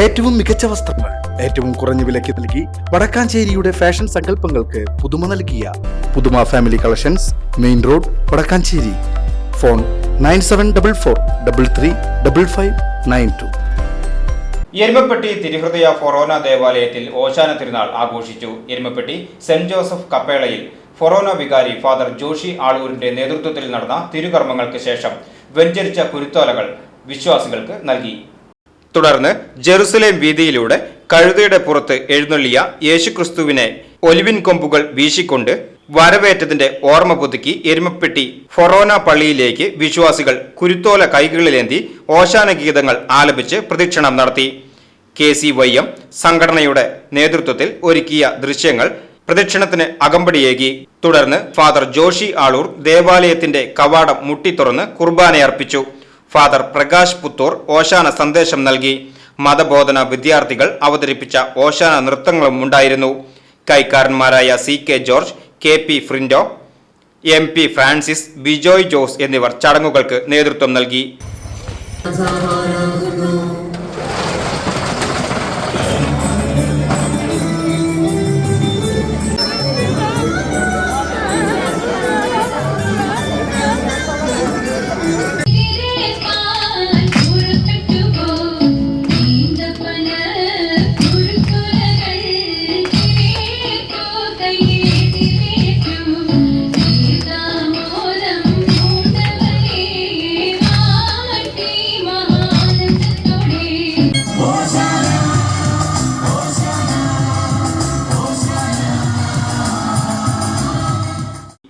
ഏറ്റവും മികച്ച വസ്ത്രങ്ങൾ ഏറ്റവും കുറഞ്ഞ വിലയ്ക്ക് നൽകി വടക്കാഞ്ചേരിയുടെ ഫാഷൻ സങ്കല്പങ്ങൾക്ക് പുതുമ നൽകിയ Puthuma family collections main road Vadakkanchery. Phone nine seven double four double three double five nine two. Erumapetty തിരുഹൃദയ ഫൊറോന ദേവാലയത്തിൽ ഓശാന തിരുനാൾ ആഘോഷിച്ചു. എരുമപ്പെട്ടി സെന്റ് ജോസഫ് കപ്പേളയിൽ ഫൊറോന വികാരി ഫാദർ ജോഷി ആളൂരിന്റെ നേതൃത്വത്തിൽ നടന്ന തിരുകർമ്മങ്ങൾക്ക് ശേഷം വെഞ്ചരിച്ച കുരുത്തോലകൾ വിശ്വാസികൾക്ക് നൽകി. തുടർന്ന് ജെറുസലേം വീതിയിലൂടെ കഴുതയുടെ പുറത്ത് എഴുന്നള്ളിയ യേശുക്രിസ്തുവിനെ ഒലിവിൻ കൊമ്പുകൾ വീശിക്കൊണ്ട് വരവേറ്റതിന്റെ ഓർമ്മ പുതുക്കി എരുമപ്പെട്ടി ഫൊറോന പള്ളിയിലേക്ക് വിശ്വാസികൾ കുരുത്തോല കൈകളിലേന്തി ഓശാന ഗീതങ്ങൾ ആലപിച്ച് പ്രദക്ഷിണം നടത്തി. കെ സി വൈ എം സംഘടനയുടെ നേതൃത്വത്തിൽ ഒരുക്കിയ ദൃശ്യങ്ങൾ പ്രദക്ഷിണത്തിന് അകമ്പടിയേകി. തുടർന്ന് ഫാദർ ജോഷി ആളൂർ ദേവാലയത്തിന്റെ കവാടം മുട്ടിത്തുറന്ന് കുർബാനയർപ്പിച്ചു. ഫാദർ പ്രകാശ് പുത്തൂർ ഓശാന സന്ദേശം നൽകി. മതബോധന വിദ്യാർത്ഥികൾ അവതരിപ്പിച്ച ഓശാന നൃത്തങ്ങളും ഉണ്ടായിരുന്നു. കൈക്കാരന്മാരായ C K George K P Frindo M P Francis Bijoy Jose എന്നിവർ ചടങ്ങുകൾക്ക് നേതൃത്വം നൽകി.